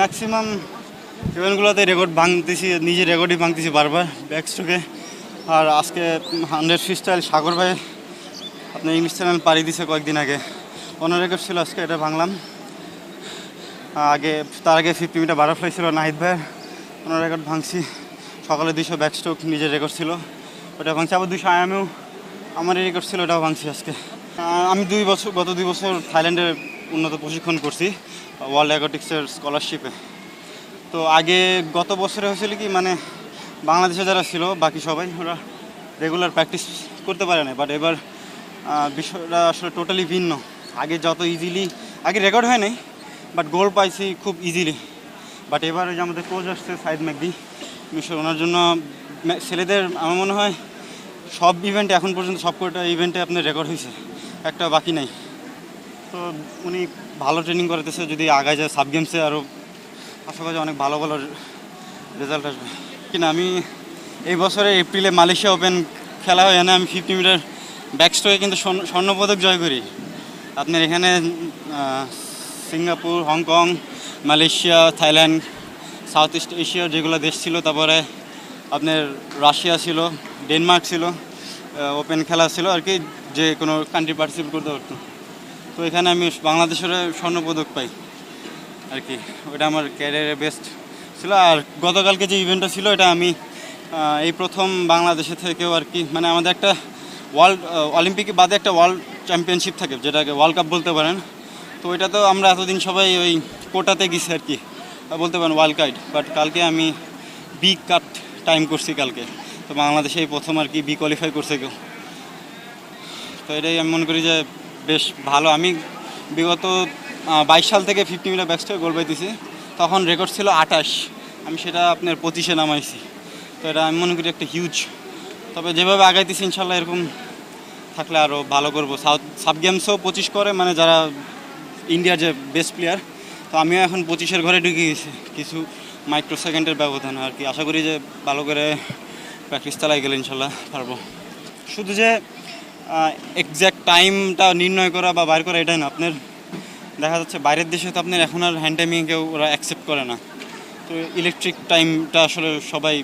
Maximum ইভেন্টগুলোতে record ভাঙতেছি, নিজে রেকর্ডই ভাঙতেছি বারবার back স্ট্রোকে আর আজকে হান্ড্রেড ফ্রি স্টাইল সাগর ভাই আপনার ইংলিশ চ্যানেল পাড়ি দিছে কয়েকদিন আগে। অন্য রেকর্ড ছিল আজকে, এটা ভাঙলাম। আগে, তার আগে ফিফটি মিটার বাটারফ্লাই ছিল নাহিদ ভাইয়ের। অন্য রেকর্ড ভাঙছি। সকালে দুশো ব্যাক স্ট্রোক নিজের রেকর্ড ছিল। ওটা ভাঙছি, আবার দুশো আয়ামেও আমারই রেকর্ড ছিল, ওটাও ভাঙছি আজকে। আমি দুই বছর, গত দুই বছর থাইল্যান্ডে উন্নত প্রশিক্ষণ করছি। ওয়ার্ল্ড অ্যাকোটিক্সের স্কলারশিপে তো আগে গত বছরে হয়েছিল কি মানে বাংলাদেশে যারা ছিল, বাকি সবাই, ওরা রেগুলার প্র্যাকটিস করতে পারে না বাট এবার বিষয়টা আসলে টোটালি ভিন্ন। আগে যত ইজিলি আগে রেকর্ড হয় নাই বাট গোল পাইছি খুব ইজিলি বাট এবার ওই যে আমাদের কোচ আসছে সাইদ ম্যাকদি মিশর, ওনার জন্য ছেলেদের আমার মনে হয় সব ইভেন্টে এখন পর্যন্ত সব কটা ইভেন্টে আপনার রেকর্ড হয়েছে। একটা বাকি নাই। তো উনি ভালো ট্রেনিং করাতেছে যদি আগায় যায় সাব গেমসে আরও আশা করি অনেক ভালো ভালো রেজাল্ট আসবে। কিনা আমি এই বছরে এপ্রিলে মালয়েশিয়া ওপেন খেলা হয়, এনে আমি ফিফটি মিটার ব্যাক ব্যাকস্ট্রোকে কিন্তু স্বর্ণ- স্বর্ণপদক জয় করি। আপনার এখানে Singapore, Hong Kong, Malaysia, Thailand south east এশিয়ার যেগুলো দেশ ছিল, তারপরে আপনার রাশিয়া ছিল, ডেনমার্ক ছিল ওপেন খেলা ছিল, আর কি যে কোনো কান্ট্রি পার্টিসিপেট করতে পারতো। তো এখানে আমি বাংলাদেশের স্বর্ণপদক পাই আর কি। ওটা আমার ক্যারিয়ারের বেস্ট ছিল। আর গতকালকে যে ইভেন্টটা ছিল, এটা আমি এই প্রথম বাংলাদেশে থেকেও আর কি মানে আমাদের একটা ওয়ার্ল্ড অলিম্পিকে বাদে একটা ওয়ার্ল্ড চ্যাম্পিয়নশিপ থাকে, যেটাকে ওয়ার্ল্ড কাপ বলতে পারেন। তো ওইটা তো আমরা এতদিন সবাই ওই কোটাতে গেছি আর কি বলতে পারেন ওয়ার্ল্ড কাইট বাট কালকে আমি বি কাট টাইম করছি কালকে। তো বাংলাদেশে এই প্রথম আর কি বি কোয়ালিফাই করছে কেউ। তো এটাই আমি মনে করি যে বেশ ভালো। আমি বিগত বাইশ সাল থেকে ফিফটি মিটার ব্যাকস্টে গোল পাইতেছি। তখন রেকর্ড ছিল আঠাশ। আমি সেটা আপনার পঁচিশে নামাইছি। তো এটা আমি মনে করি একটা হিউজ তবে যেভাবে আগাইতেছি ইনশাল্লাহ এরকম থাকলে আরও ভালো করব। সাউথ, সাব গেমসও পঁচিশ করে মানে যারা ইন্ডিয়ার যে বেস্ট প্লেয়ার তো আমিও এখন পঁচিশের ঘরে ঢুকে গেছি। কিছু মাইক্রো সেকেন্ডের ব্যবধান আর কি। আশা করি যে ভালো করে প্র্যাকটিস চালাই গেলে ইনশাল্লাহ পারব। শুধু যে এক্স্যাক্ট টাইমটা নির্ণয় করা বা বাইর করা এটাই না। আপনার দেখা যাচ্ছে বাইরের দেশে তো আপনার এখন আর হ্যান্ড টাইমিং কেউ ওরা অ্যাকসেপ্ট করে না। তো ইলেকট্রিক টাইমটা আসলে সবাই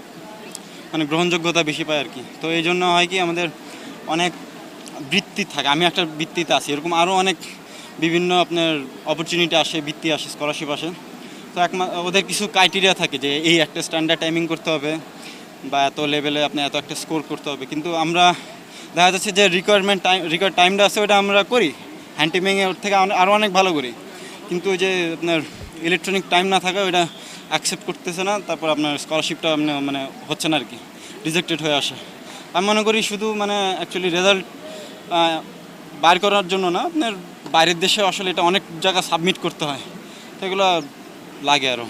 মানে গ্রহণযোগ্যতা বেশি পায় আর কি। তো এই জন্য হয় কি আমাদের অনেক বৃত্তি থাকে। আমি একটা বৃত্তিতে আছি। এরকম আরও অনেক বিভিন্ন আপনার অপরচুনিটি আসে, বৃত্তি আসে স্কলারশিপ আসে। তো একমা ওদের কিছু ক্রাইটেরিয়া থাকে যে এই একটা স্ট্যান্ডার্ড টাইমিং করতে হবে বা এত লেভেলে আপনি এত একটা স্কোর করতে হবে। কিন্তু আমরা দেখা যাচ্ছে যে রিকোয়ারমেন্ট টাইম রিকোয়ার টাইমটা আছে ওটা আমরা করি। হ্যান্ড টাইমিংয়ে ওর থেকে আরও অনেক ভালো করি। কিন্তু ওই যে আপনার ইলেকট্রনিক টাইম না থাকা ওটা অ্যাকসেপ্ট করতেছে না, তারপর আপনার স্কলারশিপটা মানে হচ্ছে না আর কি রিজেক্টেড হয়ে আসে। আমি মনে করি শুধু মানে অ্যাকচুয়ালি রেজাল্ট বাইর করার জন্য না, আপনার বাইরের দেশে আসলে এটা অনেক জায়গা সাবমিট করতে হয়। তো এগুলো লাগে আরও